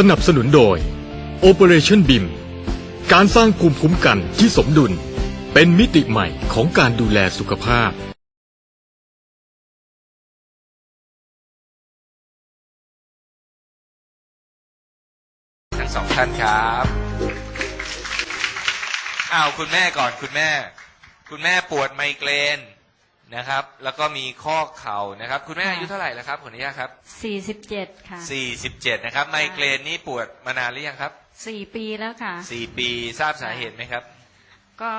สนับสนุนโดย Operation BIM การสร้างภูมิคุ้มกันที่สมดุล เป็นมิติใหม่ของการดูแลสุขภาพ ทั้งสองท่านครับอ้าวคุณแม่ก่อนคุณแม่ คุณแม่ปวดไมเกรน นะครับ แล้วก็มีข้อเข่านะครับ คุณแม่อายุเท่าไหร่แล้วครับขออนุญาตครับสี่สิบเจ็ดค่ะ47นะครับ ไมเกรนนี่ปวดมานานหรือยังครับสี่ปีแล้วค่ะ สี่ปีทราบสาเหตุไหมครับ ก็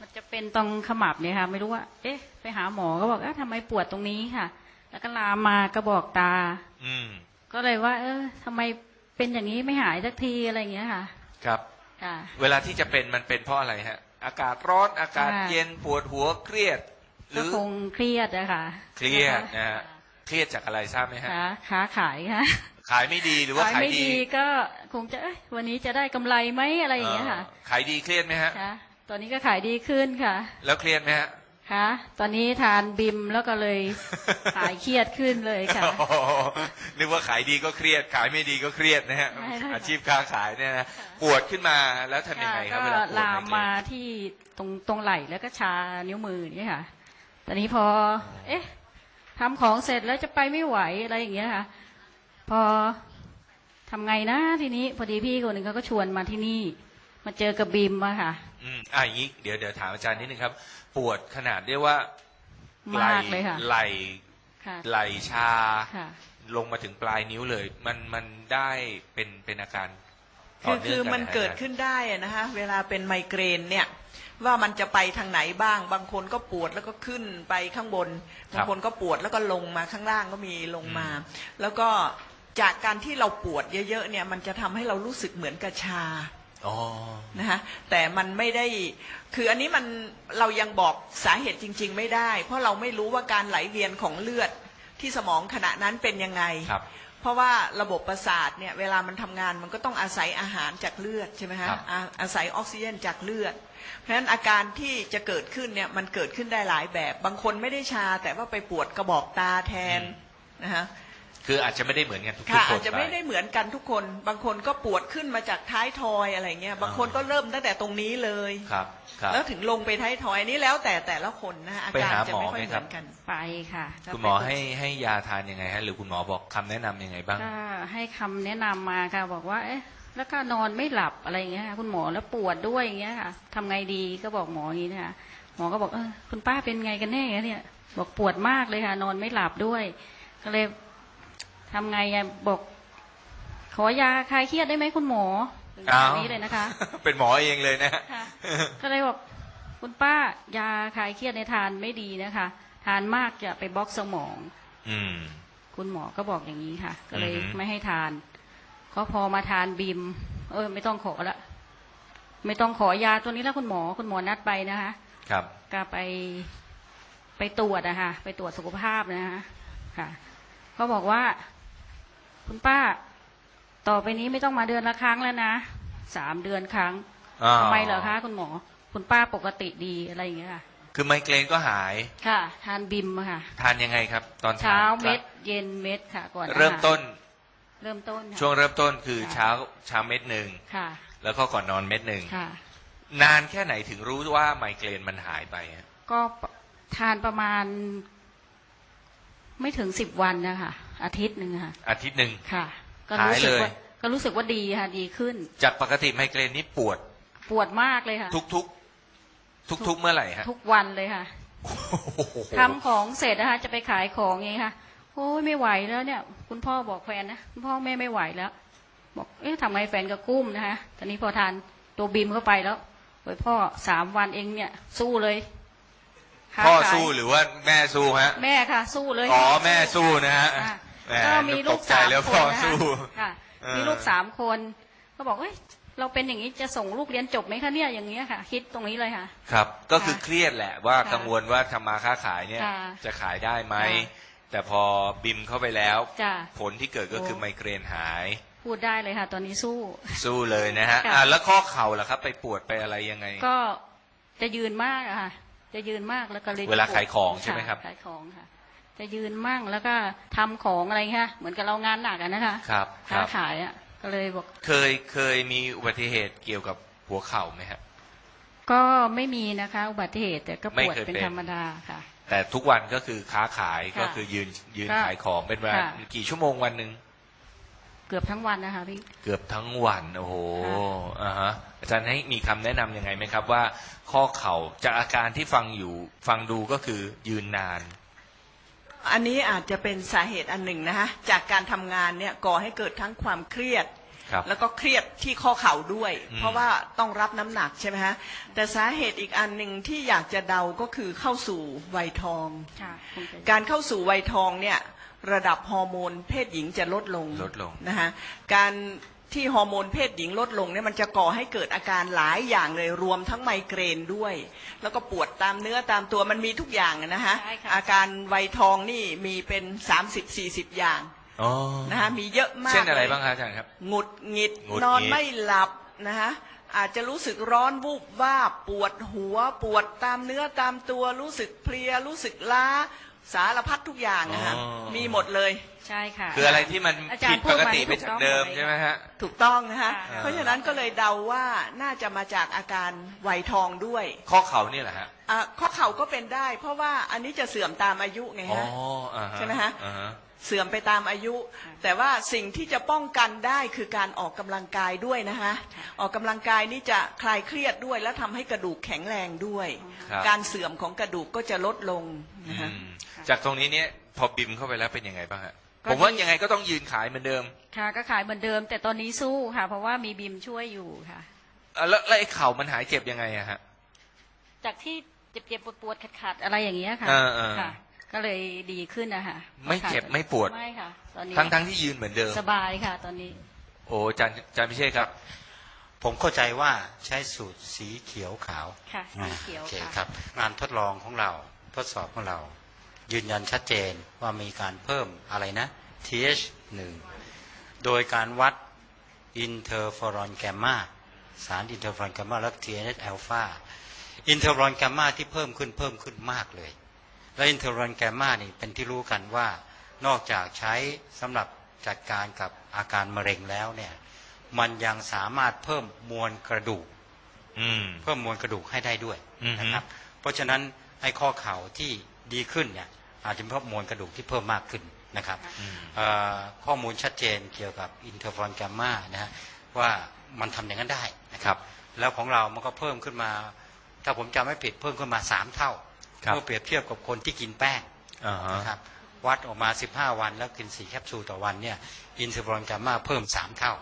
มันจะเป็นตรงขมับเนี่ยค่ะ ไม่รู้ว่า เอ๊ะ ไปหาหมอก็บอกเอ๊ะทำไมปวดตรงนี้ค่ะ แล้วก็ลามมากระบอกตา อืมก็เลยว่า เออทำไมเป็นอย่างนี้ไม่หายสักทีอะไรอย่างเงี้ยค่ะครับ ค่ะ เวลาที่จะเป็นมันเป็นเพราะอะไรฮะ อากาศร้อนอากาศค่ะเย็นปวดหัวเครียด หก็รือคงเครียดอะค่ะ เครียดนะฮะเครียดจากอะไรทราบไหมฮะค้าค้าขายค่ะ ขายไม่ดีหรือว่าขายขายไม่ดีดีก็คงจะเอ้ยวันนี้จะได้กำไรไหมอะไรอย่างเงี้ยค่ะเอ่อขายดีเครียดไหมฮะค่ะตอนนี้ก็ขายดีขึ้นค่ะ แล้วเครียดไหมฮะค่ะตอนนี้ทานบิมแล้วก็เลยหายเครียดขึ้นเลยค่ะโอ้โหนึกว่าขายดีก็เครียด ขายไม่ดีก็เครียดนะฮะไม่ไม่อาชีพค้าขายเนี่ยนะปวดขึ้นมาแล้วทำยังไงครับก็เวลาปวดลามไเกรนมาที่ตรงตรงไหล่แล้วก็ชานิ้วมือนี่ค่ะ ตอนนี้พอ เอ๊ะทำของเสร็จแล้วจะไปไม่ไหวอะไรอย่างเงี้ยค่ะ พอทำไงนะทีนี้พอดีพี่คนหนึ่งเขาก็ชวนมาที่นี่ มาเจอกับบิมอะค่ะ อืมอะอย่างนี้เดี๋ยวเดี๋ยวถามอาจารย์นิดนึงครับ ปวดขนาดเรียกว่าไหมากเลยค่ะ ไหลค่ะไหลชา ค่ะ ลงมาถึงปลายนิ้วเลย มันมันได้เป็นเป็นอาการต่ คือเนื่คืงอกัมันนะฮะเกิดขึ้นได้อะนะคะเวลาเป็นไมเกรนเนี่ยว่ามันจะไปทางไหนบ้าง บางคนก็ปวดแล้วก็ขึ้นไปข้างบน บางคนก็ปวดแล้วก็ลงมาข้างล่างก็มีลงมา แล้วก็จากการที่เราปวดเยอะๆเนี่ยมันจะทำให้เรารู้สึกเหมือนกระชาอ๋อนะคะแต่มันไม่ได้คืออันนี้มันเรายังบอกสาเหตุจริง ๆ ไม่ได้ เพราะเราไม่รู้ว่าการไหลเวียนของเลือดที่สมองขณะนั้นเป็นยังไงครับ เพราะว่าระบบประสาทเนี่ยเวลามันทำงานมันก็ต้องอาศัยอาหารจากเลือดใช่ไหมฮะครับอาอาศัยออกซิเจนจากเลือด เพราะฉะนั้นอาการที่จะเกิดขึ้นเนี่ยมันเกิดขึ้นได้หลายแบบ บางคนไม่ได้ชาแต่ว่าไปปวดกระบอกตาแทนนะฮะ คืออาจจะไม่ได้เหมือนกันทุกค่ะๆคนอาจจะไม่ได้ปเหมือนกันทุกคน บางคนก็ปวดขึ้นมาจากท้ายทอยอะไรเงี้ย บางคนก็เริ่มตั้งแต่ตรงนี้เลยครับครับแล้วถึงลงไปท้ายทอยอันนี้แล้วแต่แต่ละคนนะฮะอาไปการหาจะหมอไม่ค่อยไหมเหครัมืบอนกันไปค่ะก็คุณหมอไปให้ให้ยาทานยังไงฮะหรือคุณหมอบอกคำแนะนำยังไงบ้างก็ให้คำแนะนำมาค่ะบอกว่าเอ๊ะแล้วก็นอนไม่หลับอะไรอย่างเงี้ยค่ะคุณหมอแล้วปวดด้วยอย่างเงี้ยค่ะทำไงดีก็บอกหมออย่างนี้นะคะหมอก็บอกเออคุณป้าเป็นไงกันแน่เนี่ย บอกปวดมากเลยค่ะ นอนไม่หลับด้วย ก็เลย ทำไงอะบอก ขอยาคลายเครียดได้ไหมคุณหมอถึงขอ้านาดวนี้เลยนะคะ เป็นหมอเองเลยนะฮะค่ะก็เลยบอกคุณป้ายาคลายเครียดในทานไม่ดีนะคะ ทานมากจะไปบล็อกสมอง อืม คุณหมอก็บอกอย่างนี้ค่ะ ก็เลยอือฮึไม่ให้ทานก็พอมาทานบิม เออ ไม่ต้องขอละ ไม่ต้องขอยาตัวนี้แล้วคุณหมอคุณหมอนัดไปนะคะ ครับก็ไปไปตรวจนะคะไปตรวจสุขภาพนะคะค่ะเขาบอกว่า คุณป้า ต่อไปนี้ไม่ต้องมาเดือนละครั้งแล้วนะสามเดือนครั้งอ๋อทำไมเหรอคะคุณหมอ คุณป้าปกติดีอะไรอย่างเงี้ยค่ะ คือไมเกรนก็หาย ค่ะ ทานบิมอะค่ะ ทานยังไงครับ ตอนเช้าเม็ด เย็นเม็ดค่ะ ก่อนอาหาเริ่มต้นเริ่มต้นค่ะ ช่วงเริ่มต้นคือค่ะ เช้าเช้าเม็ดหนึ่งค่ะ แล้วก็ก่อนนอนเม็ดหนึ่งค่ะ นานแค่ไหนถึงรู้ว่าไมเกรนมันหายไปฮะก็ทานประมาณ ไม่ถึงสิบวันนะคะ อาทิตย์หนึ่งค่ะ อาทิตย์หนึ่งค่ะ ก็หายรู้สึกเลยว่าก็รู้สึกว่าดีค่ะ ดีขึ้น จากปกติไมเกรนนี่ปวด ปวดมากเลยค่ะ ทุกทุกทุกทุกๆเมื่อไหร่ฮะทุกวันเลยค่ะโอ้โหทำของเสร็จนะคะ จะไปขายของไงค่ะโอ้ยไม่ไหวแล้วเนี่ย คุณพ่อบอกแฟนนะคุณพ่อแม่ไม่ไหวแล้ว บอกเอ๊ะทำไงแฟนก็กุ้มนะคะตอนนี้พอทานตัวบีมเข้าไปแล้วโอ้ยพ่อสามวันเองเนี่ย สู้เลยค้าพ่อขายสู้หรือว่าแม่สู้ฮะ แม่ค่ะ สู้เลยอ๋อแม่สู้นะฮะอะแหม ก็มีลูตกกใจสามแล้วคพ่อนนะคะสู้ค่ะเออมีลูกสามคน ก็บอกเอ้ยเราเป็นอย่างนี้จะส่งลูกเรียนจบไหมคะเนี่ยอย่างเงี้ยค่ะ คิดตรงนี้เลยค่ะ ครับ ก็คือค่ะเครียดแหละว่าค่ะกังวลว่าทำมาค้าขายเนี่ยค่ะจะขายได้ไหมค่ะแต่พอบิมเข้าไปแล้วจ้ะผลที่เกิดก็คือโอ้ไมเกรนหาย พูดได้เลยค่ะ ตอนนี้สู้ สู้เลยนะฮะค่ะอะแล้วข้อเข่าล่ะครับ ไปปวดไปอะไรยังไง ก็จะยืนมากอะค่ะ จะยืนมากแล้วก็เลยเวลาขายของใช่ไหมครับขายของค่ะ จะยืนมั่งแล้วก็ทำของอะไรเงี้ยเหมือนกับเรางานหนักอะนะคะครับคค้ารับขายอะก็เลยบอก เคยเคยมีอุบัติเหตุเกี่ยวกับหัวเข่าไหมฮะก็ไม่มีนะคะ อุบัติเหตุแต่ก็ปไม่วดเคยเป็นเป็นธรรมดาค่ะ แต่ทุกวันก็คือค้าขายค่ะก็คือยืนยืนก็ขายของเป็นเวลาค่ะกี่ชั่วโมงวันหนึ่งเกือบทั้งวันนะคะพี่เกือบทั้งวันโอ้โหค่ะอ่าฮะอาจารย์ให้มีคำแนะนำยังไงไหมครับว่า ข้อเข่าจากอาการที่ฟังอยู่ฟังดูก็คือยืนนาน อันนี้อาจจะเป็นสาเหตุอันหนึ่งนะฮะจากการทำงานเนี่ยก่อให้เกิดทั้งความเครียด ครับ แล้วก็เครียดที่ข้อเข่าด้วย อืม เพราะว่าต้องรับน้ำหนักใช่ไหมฮะแต่สาเหตุอีกอันหนึ่งที่อยากจะเดาก็คือเข้าสู่วัยทอง ค่ะคงจะการเข้าสู่วัยทองเนี่ยระดับฮอร์โมนเพศหญิงจะลดลงลดลง นะฮะการ ที่ฮอร์โมนเพศหญิงลดลงเนี่ยมันจะก่อให้เกิดอาการหลายอย่างเลยรวมทั้งไมเกรนด้วย แล้วก็ปวดตามเนื้อตามตัวมันมีทุกอย่างอะนะฮะใช่ค่ะอาการวัยทองนี่มีเป็น30-40อย่างอ๋อนะฮะมีเยอะมากเช่นอะไรลยบ้างครับอาจารย์ครับหงุดหงิดหงุดหงิดนอนไม่หลับนะฮะอาจจะรู้สึกร้อนวูบว่าบปวดหัวปวดตามเนื้อตามตัวรู้สึกเพลียรู้สึกล้าสารพัดทุกอย่างนะฮะมีหมดเลย ใช่ค่ะ คืออะไรที่มันอาจารย์ผิดปกติพูดมาไปจากเดิมถูกต้องใช่ไหมฮะ ถูกต้องนะฮะค่ะเพราะฉะนั้นก็เลยเดาว่าน่าจะมาจากอาการวัยทองด้วยข้อเข่านี่แหละฮะอะข้อเข่าก็เป็นได้ เพราะว่าอันนี้จะเสื่อมตามอายุไงอ๋อฮะ อ่าฮะใช่ไหมฮะ อ่าฮะ เสื่อมไปตามอายุ แต่ว่าสิ่งที่จะป้องกันได้คือการออกกำลังกายด้วยนะคะออกกำลังกายนี่จะคลายเครียดด้วย และทำให้กระดูกแข็งแรงด้วย ครับ การเสื่อมของกระดูกก็จะลดลงอืนะคะ ม จากตรงนี้เนี่ยพอบิมเข้าไปแล้วเป็นยังไงบ้างฮะก็ผมว่าดียังไงก็ต้องยืนขายเหมือนเดิมค่ะ ก็ขายเหมือนเดิม แต่ตอนนี้สู้ค่ะ เพราะว่ามีบิมช่วยอยู่ค่ะ อะแล้วแล้วไอ้เข่ามันหายเจ็บยังไงอะฮะ จากที่เจ็บๆปวดๆขัดๆอะไรอย่างเงี้ยค่ะเออเออ ค่ะ ก็เลยดีขึ้นนะคะไม่เจ็บไม่ปวด ไม่ค่ะ ตอนนี้ทั้งทั้งที่ยืนเหมือนเดิม สบายค่ะ ตอนนี้ โอ้อาจารย์อาจารย์พิเชษครับ ผมเข้าใจว่าใช้สูตรสีเขียวขาวค่ะสีเขียวโอเคค่ะ ครับ งานทดลองของเราทดสอบของเรา ยืนยันชัดเจนว่ามีการเพิ่มอะไรนะ TH1 โดยการวัดอินเทอร์ฟอรอนแกมมาสารอินเทอร์ฟอรอนแกมมาและ TNF อัลฟาอินเทอร์ฟอรอนแกมมาที่เพิ่มขึ้นเพิ่มขึ้นมากเลย และอินเทอร์ฟอรอนแกมมานี่เป็นที่รู้กันว่านอกจากใช้สำหรับจัดการกับอาการมะเร็งแล้วเนี่ย มันยังสามารถเพิ่มมวลกระดูกอืมเพิ่มมวลกระดูกให้ได้ด้วยอือฮึนะครับ เพราะฉะนั้นไอ้ข้อเข่าที่ ดีขึ้นเนี่ยอาจจะเป็นเพราะมวลกระดูกที่เพิ่มมากขึ้นนะครับอืมเอ่อข้อมูลชัดเจนเกี่ยวกับอินเทอร์ฟรอนแกมมานะฮะว่ามันทำอย่างนั้นได้นะครับ แล้วของเรามันก็เพิ่มขึ้นมา ถ้าผมจำไม่ผิดเพิ่มขึ้นมาสามเท่าครับเมื่อเปรียบเทียบกับคนที่กินแป้งอ่าฮะนะครับวัดออกมา 15 วันแล้วกิน4แคปซูลต่อวันเนี่ยอินเทอร์ฟรอนแกมมาเพิ่ม 3 เท่า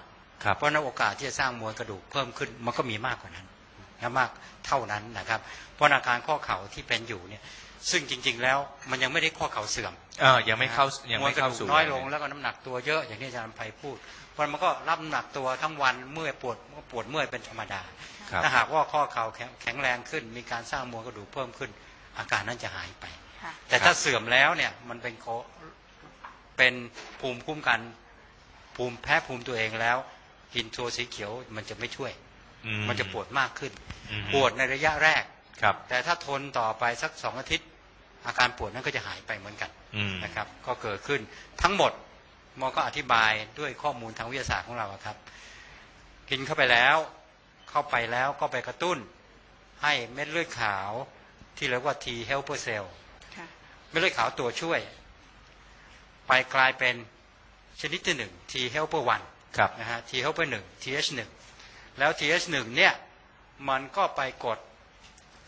ครับเพราะฉะนั้นโอกาสที่จะสร้างมวลกระดูกเพิ่มขึ้นมันก็มีมากกว่านั้นนะมากเท่านั้นนะครับ เพราะอาการข้อเข่าที่เป็นอยู่เนี่ย ซึ่งจริง ๆ แล้วมันยังไม่ได้ข้อเข่าเสื่อมเออยังไม่เข้ายังไม่เข้ามวลกระสู่ดูกน้อยลงแล้วก็น้ำหนักตัวเยอะอย่างที่อาจารย์ไพพูดเพราะมันก็รับน้ำหนักตัวทั้งวันเมื่อยปวดก็ปวดเมื่อยเป็นธรรมดาครับถ้าหากว่าข้อเข่าแข็งแข็งแรงขึ้น มีการสร้างมวลกระดูกเพิ่มขึ้น อาการนั้นจะหายไปค่ะแต่ถ้าเสื่อมแล้วเนี่ยมันเป็นโคเป็นภูมิคุ้มกันภูมิแพ้ภูมิตัวเองแล้ว กินตัวสีเขียวมันจะไม่ช่วยอืมันจะปวดมากขึ้นอืมปวดในระยะแรกครับแต่ถ้าทนต่อไปสักสองอาทิตย์ อาการปวดนั้นก็จะหายไปเหมือนกันอืมนะครับ ก็เกิดขึ้นทั้งหมดหมอก็อธิบายด้วยข้อมูลทางวิทยาศาสตร์ของเราอะครับ กินเข้าไปแล้ว เข้าไปแล้วก็ไปกระตุ้น ให้เม็ดเลือดขาวที่เรียกว่า T helper cell ค่ะเม็ดเลือดขาวตัวช่วย ไปกลายเป็นชนิดที่หนึ่ง T helper 1ครับนะฮะ T helper 1 TH1 แล้ว TH1 เนี่ย มันก็ไปกด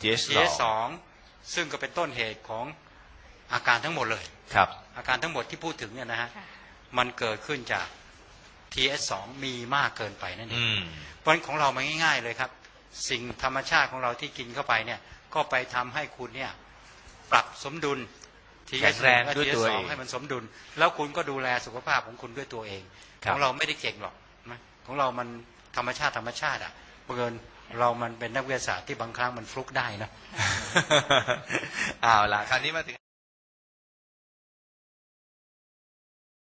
TH2 TH2 ซึ่งก็เป็นต้นเหตุของอาการทั้งหมดเลยครับ อาการทั้งหมดที่พูดถึงเนี่ยนะฮะค่ะมันเกิดขึ้นจาก TH2 มีมากเกินไปนั่นเองอืมเพราะฉะนั้นของเรามันง่าย ๆเลยครับ สิ่งธรรมชาติของเราที่กินเข้าไปเนี่ย ก็ไปทำให้คุณเนี่ย ปรับสมดุลแข็งแรงและด้วยตัวเองให้มันสมดุล แล้วคุณก็ดูแลสุขภาพของคุณด้วยตัวเองครัขบองเราไม่ได้เก่งหรอกนะของเรามันธรรมชาติธรรมชาติอะบังเอิญ เรามันเป็นนักวิทยาศาสตร์ที่บางครั้งมันฟลุกได้นะเอาล่ะคราวนี้มาถึง